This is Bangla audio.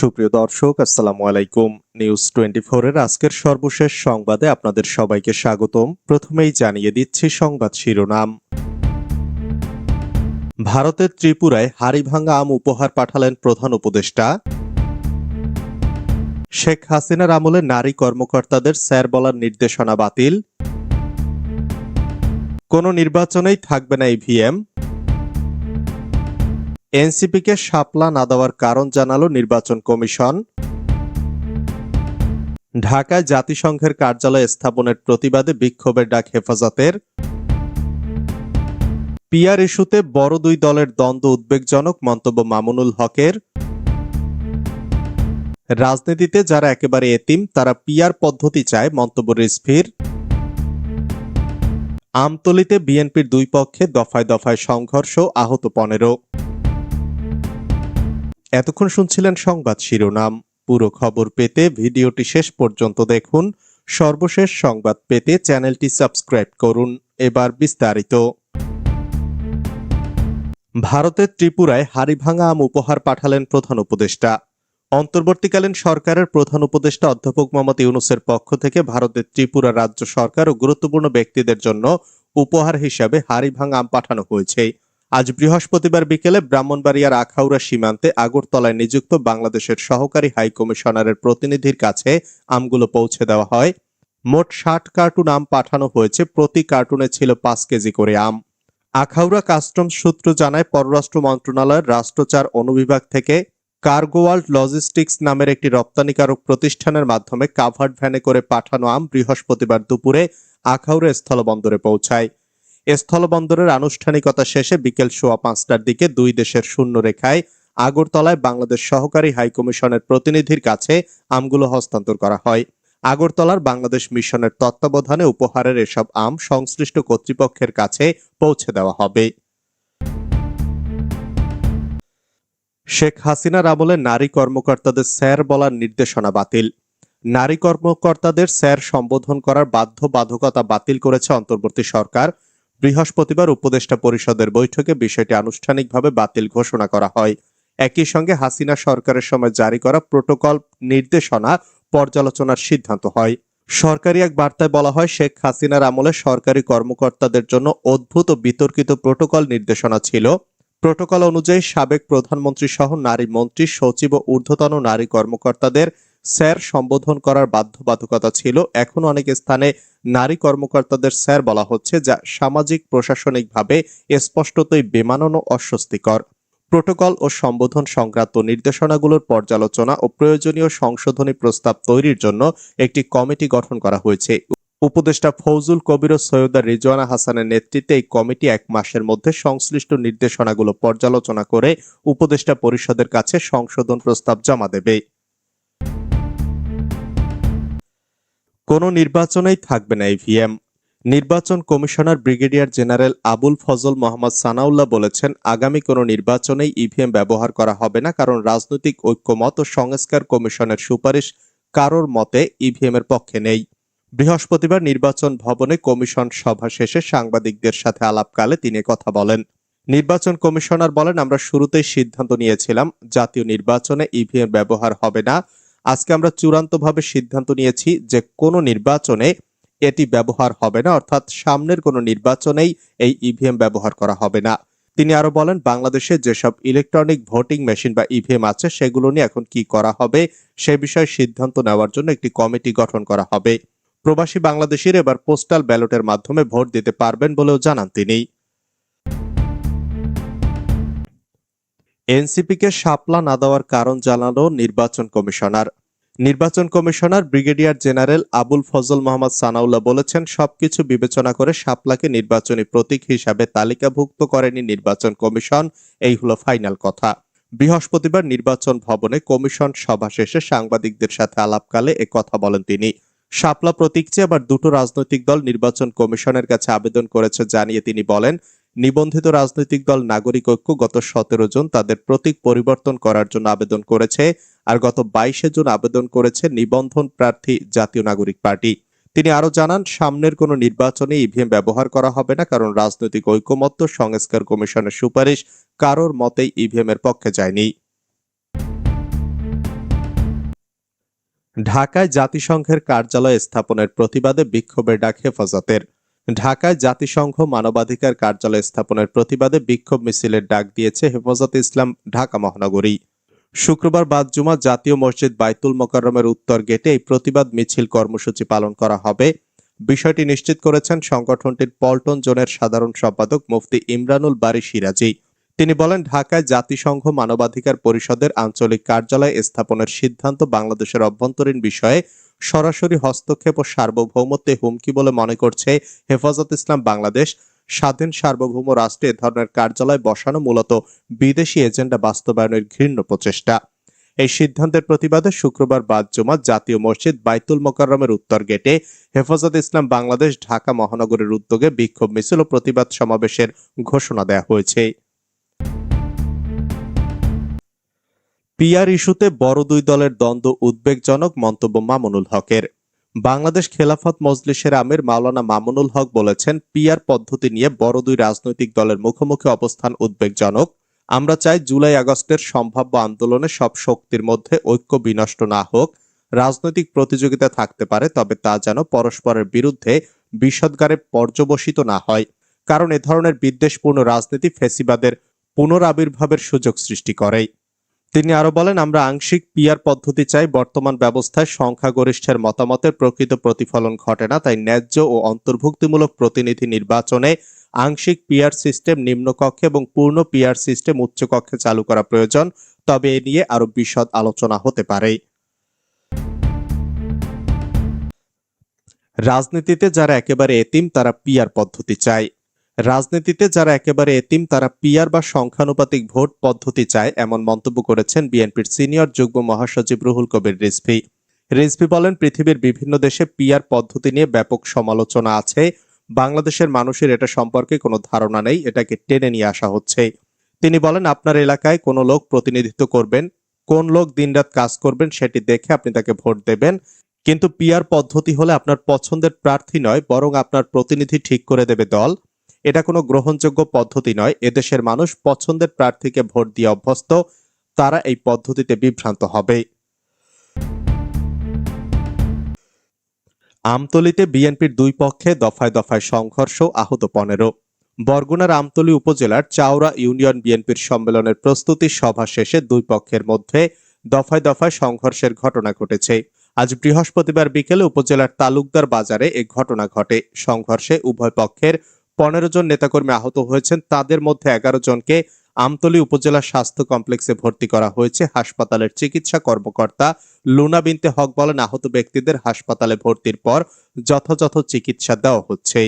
সুপ্রিয় দর্শক, আসসালামু আলাইকুম। নিউজ টোয়েন্টি এর আজকের সর্বশেষ সংবাদে আপনাদের সবাইকে স্বাগতম। প্রথমেই জানিয়ে দিচ্ছি সংবাদ শিরোনাম। ভারতের ত্রিপুরায় হাড়িভাঙ্গা আম উপহার পাঠালেন প্রধান উপদেষ্টা। শেখ হাসিনার আমলে নারী কর্মকর্তাদের স্যার বলার নির্দেশনা বাতিল। কোনো নির্বাচনেই থাকবে না ইভিএম এনসিপিকে শাপলা না দেওয়ার কারণ জানালো নির্বাচন কমিশন। ঢাকায় জাতিসংঘের কার্যালয় স্থাপনের প্রতিবাদে বিক্ষোভের ডাক হেফাজতের। পিয়ার ইস্যুতে বড় দুই দলের দ্বন্দ্ব উদ্বেগজনক মন্তব্য মামুনুল হকের। রাজনীতিতে যারা একেবারে এতিম, তারা পিয়ার পদ্ধতি চায় মন্তব্য রিসফির আমতলিতে বিএনপির দুই পক্ষে দফায় দফায় সংঘর্ষ আহত পনেরো। এতক্ষণ শুনছিলেন সংবাদ শিরোনাম। পুরো খবর পেতে ভিডিওটি শেষ পর্যন্ত দেখুন। সর্বশেষ সংবাদ পেতে চ্যানেলটি সাবস্ক্রাইব করুন। এবার বিস্তারিত। ভারতের ত্রিপুরায় হাড়িভাঙা আম উপহার পাঠালেন প্রধান উপদেষ্টা। অন্তর্বর্তীকালীন সরকারের প্রধান উপদেষ্টা অধ্যাপক মোহাম্মদ ইউনুসের পক্ষ থেকে ভারতের ত্রিপুরা রাজ্য সরকার ও গুরুত্বপূর্ণ ব্যক্তিদের জন্য উপহার হিসাবে হাড়িভাঙা আম পাঠানো হয়েছে। আজ বৃহস্পতিবার বিকেলে ব্রাহ্মণবাড়িয়ার আখাউড়া সীমান্তে আগরতলায় নিযুক্ত বাংলাদেশের সহকারী হাইকমিশনারের প্রতিনিধির কাছে আমগুলো পৌঁছে দেওয়া হয়। মোট ষাট কার্টুন আম পাঠানো হয়েছে, প্রতি কার্টুনে ছিল পাঁচ কেজি করে আম। আখাউড়া কাস্টমস সূত্র জানায়, পররাষ্ট্র মন্ত্রণালয়ের রাষ্ট্রচার অনুবিভাগ থেকে কার্গোওয়ার্ল্ড লজিস্টিক্স নামের একটি রপ্তানিকারক প্রতিষ্ঠানের মাধ্যমে কাভার্ড ভ্যানে করে পাঠানো আম বৃহস্পতিবার দুপুরে আখাউড়া স্থলবন্দরে পৌঁছায়। স্থলবন্দরের আনুষ্ঠানিকতা শেষে বিকেল সোয়া পাঁচটার দিকে দুই দেশের শূন্য রেখায় আগরতলায় বাংলাদেশ সহকারী হাইকমিশনের প্রতিনিধির কাছে আমগুলো হস্তান্তর করা হয়। আগরতলার বাংলাদেশ মিশনের তত্ত্বাবধানে উপহারের এসব আম সংশ্লিষ্ট কর্তৃপক্ষের কাছে পৌঁছে দেওয়া হবে। শেখ হাসিনার আমলে নারী কর্মকর্তাদের স্যার বলার নির্দেশনা বাতিল। নারী কর্মকর্তাদের স্যার সম্বোধন করার বাধ্যবাধকতা বাতিল করেছে অন্তর্বর্তী সরকার। বৃহস্পতিবার উপদেষ্টা পরিষদের বৈঠকে বিষয়টি আনুষ্ঠানিকভাবে বাতিল ঘোষণা করা হয়। একই সঙ্গে হাসিনা সরকারের সময় জারি করা প্রোটোকল নির্দেশনা পর্যালোচনার সিদ্ধান্ত হয়। সরকারি এক বার্তায় বলা হয়, শেখ হাসিনার আমলে সরকারি কর্মকর্তাদের জন্য অদ্ভুত বিতর্কিত প্রোটোকল নির্দেশনা ছিল। প্রোটোকল অনুযায়ী সাবেক প্রধানমন্ত্রী সহ নারী মন্ত্রী, সচিব ও ঊর্ধ্বতন নারী কর্মকর্তাদের স্যার সম্বোধন করার বাধ্যবাধকতা ছিল। এখন অনেক স্থানে নারী কর্মকর্তাদের স্যার বলা হচ্ছে যা সামাজিক, প্রশাসনিকভাবে স্পষ্টতই বেমানন ও অস্বস্তিকর। প্রোটোকল ও সম্বোধন সংক্রান্ত নির্দেশনাগুলোর পর্যালোচনা ও প্রয়োজনীয় সংশোধনী প্রস্তাব তৈরির জন্য একটি কমিটি গঠন করা হয়েছে। উপদেষ্টা ফৌজুল কবির ও সৈয়দা রিজওয়ানা হাসানের নেতৃত্বে এই কমিটি এক মাসের মধ্যে সংশ্লিষ্ট নির্দেশনাগুলো পর্যালোচনা করে উপদেষ্টা পরিষদের কাছে সংশোধন প্রস্তাব জমা দেবে। কোনো নির্বাচনেই থাকবে না ইভিএম। নির্বাচন commissioner brigadier general Abul Fazal Mohammad Sanaullah বলেছেন, আগামী কোনো নির্বাচনেই ইভিএম ব্যবহার করা হবে না কারণ রাজনৈতিক ঐক্যমত ও সংস্কার কমিশনের সুপারিশ কারোর মতে ইভিএম এর পক্ষে নেই। বৃহস্পতিবার নির্বাচন ভবনে কমিশন সভা শেষে সাংবাদিকদের সাথে আলাপকালে তিনি কথা বলেন। নির্বাচন কমিশনার বলেন, আমরা শুরুতেই সিদ্ধান্ত নিয়েছিলাম, জাতীয় নির্বাচনে ইভিএম ব্যবহার হবে না আজকে আমরা চূড়ান্তভাবে সিদ্ধান্ত নিয়েছি যে কোনো নির্বাচনে এটি ব্যবহার হবে না, অর্থাৎ সামনের কোনো নির্বাচনেই এই ইভিএম ব্যবহার করা হবে না। তিনি আরও বলেন, বাংলাদেশে যেসব ইলেকট্রনিক ভোটিং মেশিন বা ইভিএম আছে, সেগুলো নিয়ে এখন কি করা হবে সে বিষয়ে সিদ্ধান্ত নেওয়ার জন্য একটি কমিটি গঠন করা হবে। প্রবাসী বাংলাদেশির এবার পোস্টাল ব্যালটের মাধ্যমে ভোট দিতে পারবেন বলেও জানান তিনি। এনসিপিকে শাপলা না দেওয়ার কারণ জানালো নির্বাচন কমিশনার। নির্বাচন commissioner brigadier general Abul Fazal Mohammad Sanaullah বলেছেন, সবকিছু বিবেচনা করে শাপলাকে নির্বাচনী প্রতীক হিসাবে তালিকাভুক্ত করেনি নির্বাচন কমিশন। এই হলো ফাইনাল কথা। বৃহস্পতিবার নির্বাচন ভবনে কমিশন সভা শেষে সাংবাদিকদের সাথে আলাপকালে কথা বলেন তিনি। শাপলা প্রতীক চেয়ে আবার দুটো রাজনৈতিক দল নির্বাচন কমিশনের কাছে আবেদন করেছে জানিয়ে তিনি বলেন, নিবন্ধিত রাজনৈতিক দল নাগরিক ঐক্য গত সতেরো জন তাদের প্রতীক পরিবর্তন করার জন্য আবেদন করেছে। আর গত বাইশে জুন আবেদন করেছে নিবন্ধন প্রার্থী জাতীয় নাগরিক পার্টি। তিনি আরও জানান, সামনের কোনো নির্বাচনে ইভিএম ব্যবহার করা হবে না কারণ রাজনৈতিক ঐকমত্য সংস্কার কমিশনের সুপারিশ কারোর মতেই ইভিএম এর পক্ষে যায়নি। ঢাকায় জাতিসংঘের কার্যালয় স্থাপনের প্রতিবাদে বিক্ষোভের ডাক হেফাজতের। ঢাকায় জাতিসংঘ মানবাধিকার কার্যালয় স্থাপনের প্রতিবাদে বিক্ষোভ মিছিলের ডাক দিয়েছে হেফাজতে ইসলাম ঢাকা মহানগরী। শুক্রবার বাদ জুমা জাতীয় মসজিদ বাইতুল মোকাররমের উত্তর গেটে এই প্রতিবাদ মিছিল কর্মসূচি পালন করা হবে। বিষয়টি নিশ্চিত করেছেন সংগঠনটির পল্টন জোনের সাধারণ সম্পাদক মুফতি ইমরানুল বারি সিরাজি। তিনি বলেন, ঢাকায় জাতিসংঘ মানবাধিকার পরিষদের আঞ্চলিক কার্যালয় স্থাপনের সিদ্ধান্ত বাংলাদেশের অভ্যন্তরীণ বিষয়ে সরাসরি হস্তক্ষেপ ও সার্বভৌমত্বে হুমকি বলে মনে করছে হেফাজত ইসলাম বাংলাদেশ। স্বাধীন সার্বভৌম রাষ্ট্রে ধরনের কার্যালয় বসানো মূলত বিদেশি এজেন্ডা বাস্তবায়নের ঘৃণ্য প্রচেষ্টা। এই সিদ্ধান্তের প্রতিবাদে শুক্রবার বাদ জমা জাতীয় মসজিদ বাইতুল মোকাররমের উত্তর গেটে হেফাজত ইসলাম বাংলাদেশ ঢাকা মহানগরের উদ্যোগে বিক্ষোভ মিছিল ও প্রতিবাদ সমাবেশের ঘোষণা দেওয়া হয়েছে। পিআর ইস্যুতে বড় দুই দলের দ্বন্দ্ব উদ্বেগজনক মন্তব্য মামুনুল হকের। বাংলাদেশ খেলাফত মজলিসের আমির মাওলানা মামুনুল হক বলেছেন, পিআর পদ্ধতি নিয়ে বড় দুই রাজনৈতিক দলের মুখোমুখি অবস্থান উদ্বেগজনক। আমরা চাই জুলাই আগস্টের সম্ভাব্য আন্দোলনে সব শক্তির মধ্যে ঐক্য বিনষ্ট না হোক। রাজনৈতিক প্রতিযোগিতা থাকতে পারে, তবে তা যেন পরস্পরের বিরুদ্ধে বিষদগারে পর্যবসিত না হয়। কারণ এ ধরনের বিদ্বেষপূর্ণ রাজনীতি ফেসিবাদের পুনরাবির্ভাবের সুযোগ সৃষ্টি করে তিনি আরও বলেন, আমরা আংশিক পিয়ার পদ্ধতি চাই, বর্তমান ব্যবস্থায় সংখ্যাগরিষ্ঠের মতামতের প্রকৃত প্রতিফলন ঘটে না, তাই ন্যায্য ও অন্তর্ভুক্তিমূলক প্রতিনিধি নির্বাচনে আংশিক পিয়ার সিস্টেম নিম্নকক্ষে এবং পূর্ণ পিয়ার সিস্টেম উচ্চকক্ষে চালু করা প্রয়োজন। তবে এ নিয়ে আরও বিশদ আলোচনা হতে পারে। রাজনীতিতে যারা একেবারে এতিম, তারা পিয়ার পদ্ধতি চায়। রাজনীতিতে যারা একেবারে এতিম, তারা পিয়ার বা সংখ্যানুপাতিক ভোট পদ্ধতি চায়, এমন মন্তব্য করেছেন বিএনপির সিনিয়র যুগ্ম মহাসচিব রুহুল কবির রিজভি। রিজভি বলেন, পৃথিবীর বিভিন্ন দেশে পিয়ার পদ্ধতি নিয়ে ব্যাপক সমালোচনা আছে। বাংলাদেশের মানুষের এটা সম্পর্কে কোনো ধারণা নেই, এটাকে টেনে নিয়ে আসা হচ্ছে। তিনি বলেন, আপনার এলাকায় কোনো লোক প্রতিনিধিত্ব করবেন, কোন লোক দিনরাত কাজ করবেন সেটি দেখে আপনি তাকে ভোট দেবেন। কিন্তু পিয়ার পদ্ধতি হলে আপনার পছন্দের প্রার্থী নয়, বরং আপনার প্রতিনিধি ঠিক করে দেবে দল। এটা কোনো গ্রহণযোগ্য পদ্ধতি নয়। এদেশের মানুষ পছন্দের প্রার্থীকে ভোট দিয়ে অভ্যস্ত, তারা এই পদ্ধতিতে বিভ্রান্ত হবে। আমতলিতে বিএনপির দুই পক্ষে দফায় দফায় সংঘর্ষ আহত পনেরো। বরগুনার আমতলী উপজেলার চাওড়া ইউনিয়ন বিএনপির সম্মেলনের প্রস্তুতি সভা শেষে দুই পক্ষের মধ্যে দফায় দফায় সংঘর্ষের ঘটনা ঘটেছে। আজ বৃহস্পতিবার বিকেলে উপজেলার তালুকদার বাজারে এ ঘটনা ঘটে। সংঘর্ষে উভয় পক্ষের পনেরো জন নেতাকর্মী আহত হয়েছেন। তাদের মধ্যে এগারো জনকে আমতলী উপজেলা স্বাস্থ্য কমপ্লেক্সে ভর্তি করা হয়েছে। হাসপাতালের চিকিৎসা কর্মকর্তা লুনা বিনতে হক বলেন, আহত ব্যক্তিদের হাসপাতালে ভর্তির পর যথাযথ চিকিৎসা দেওয়া হচ্ছে।